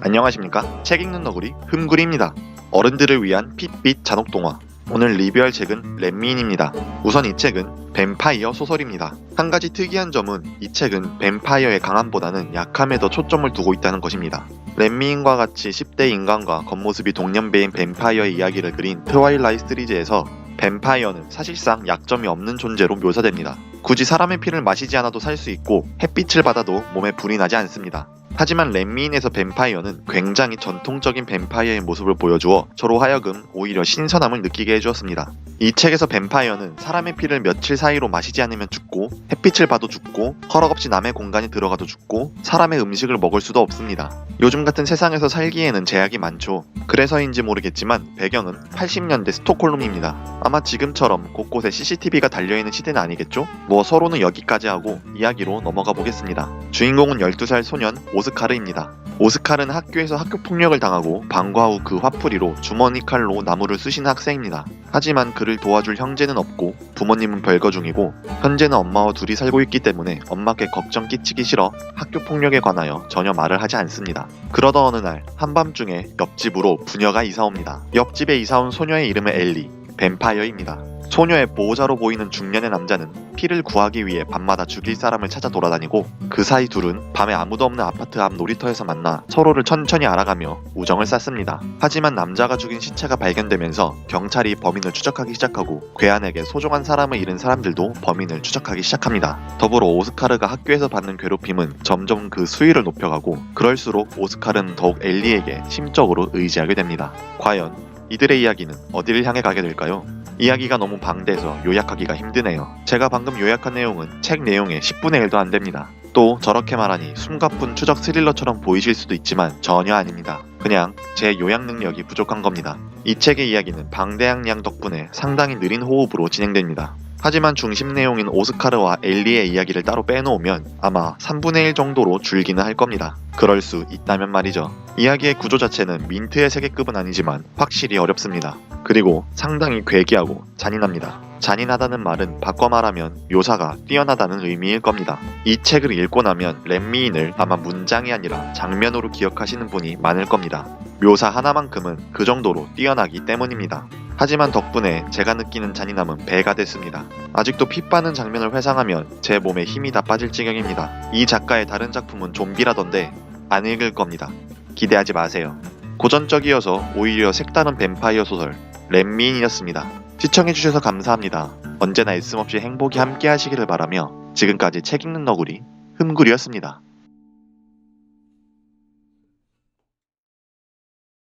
안녕하십니까? 책 읽는 너구리 흠구리입니다. 어른들을 위한 핏빛 잔혹동화. 오늘 리뷰할 책은 렛미인입니다. 우선 이 책은 뱀파이어 소설입니다. 한 가지 특이한 점은 이 책은 뱀파이어의 강함보다는 약함에 더 초점을 두고 있다는 것입니다. 렛미인과 같이 10대 인간과 겉모습이 동년배인 뱀파이어의 이야기를 그린 트와일라이 시리즈에서 뱀파이어는 사실상 약점이 없는 존재로 묘사됩니다. 굳이 사람의 피를 마시지 않아도 살 수 있고 햇빛을 받아도 몸에 불이 나지 않습니다. 하지만 렛미인에서 뱀파이어는 굉장히 전통적인 뱀파이어의 모습을 보여주어 저로 하여금 오히려 신선함을 느끼게 해주었습니다. 이 책에서 뱀파이어는 사람의 피를 며칠 사이로 마시지 않으면 죽고 햇빛을 봐도 죽고 허락없이 남의 공간에 들어가도 죽고 사람의 음식을 먹을 수도 없습니다. 요즘 같은 세상에서 살기에는 제약이 많죠. 그래서인지 모르겠지만 배경은 80년대 스톡홀름입니다. 아마 지금처럼 곳곳에 CCTV가 달려있는 시대는 아니겠죠? 뭐 서로는 여기까지 하고 이야기로 넘어가 보겠습니다. 주인공은 12살 소년 오스카르입니다. 오스카르는 학교에서 학교 폭력을 당하고 방과 후 그 화풀이로 주머니 칼로 나무를 쑤시는 학생입니다. 하지만 그를 도와줄 형제는 없고 부모님은 별거 중이고 현재는 엄마와 둘이 살고 있기 때문에 엄마께 걱정 끼치기 싫어 학교 폭력에 관하여 전혀 말을 하지 않습니다. 그러던 어느 날 한밤중에 옆집으로 부녀가 이사 옵니다. 옆집에 이사 온 소녀의 이름은 엘리, 뱀파이어입니다. 소녀의 보호자로 보이는 중년의 남자는 피를 구하기 위해 밤마다 죽일 사람을 찾아 돌아다니고 그 사이 둘은 밤에 아무도 없는 아파트 앞 놀이터에서 만나 서로를 천천히 알아가며 우정을 쌓습니다. 하지만 남자가 죽인 시체가 발견되면서 경찰이 범인을 추적하기 시작하고 괴한에게 소중한 사람을 잃은 사람들도 범인을 추적하기 시작합니다. 더불어 오스카르가 학교에서 받는 괴롭힘은 점점 그 수위를 높여가고 그럴수록 오스카르는 더욱 엘리에게 심적으로 의지하게 됩니다. 과연 이들의 이야기는 어디를 향해 가게 될까요? 이야기가 너무 방대해서 요약하기가 힘드네요. 제가 방금 요약한 내용은 책 내용의 10분의 1도 안 됩니다. 또 저렇게 말하니 숨가쁜 추적 스릴러처럼 보이실 수도 있지만 전혀 아닙니다. 그냥 제 요약 능력이 부족한 겁니다. 이 책의 이야기는 방대한 양 덕분에 상당히 느린 호흡으로 진행됩니다. 하지만 중심 내용인 오스카르와 엘리의 이야기를 따로 빼놓으면 아마 3분의 1 정도로 줄기는 할 겁니다. 그럴 수 있다면 말이죠. 이야기의 구조 자체는 민트의 세계급은 아니지만 확실히 어렵습니다. 그리고 상당히 괴기하고 잔인합니다. 잔인하다는 말은 바꿔 말하면 묘사가 뛰어나다는 의미일 겁니다. 이 책을 읽고 나면 렛미인을 아마 문장이 아니라 장면으로 기억하시는 분이 많을 겁니다. 묘사 하나만큼은 그 정도로 뛰어나기 때문입니다. 하지만 덕분에 제가 느끼는 잔인함은 배가 됐습니다. 아직도 피 빠는 장면을 회상하면 제 몸에 힘이 다 빠질 지경입니다. 이 작가의 다른 작품은 좀비라던데 안 읽을 겁니다. 기대하지 마세요. 고전적이어서 오히려 색다른 뱀파이어 소설 렛미인이었습니다. 시청해주셔서 감사합니다. 언제나 애씀없이 행복이 함께 하시기를 바라며 지금까지 책 읽는 너구리 흠구리였습니다.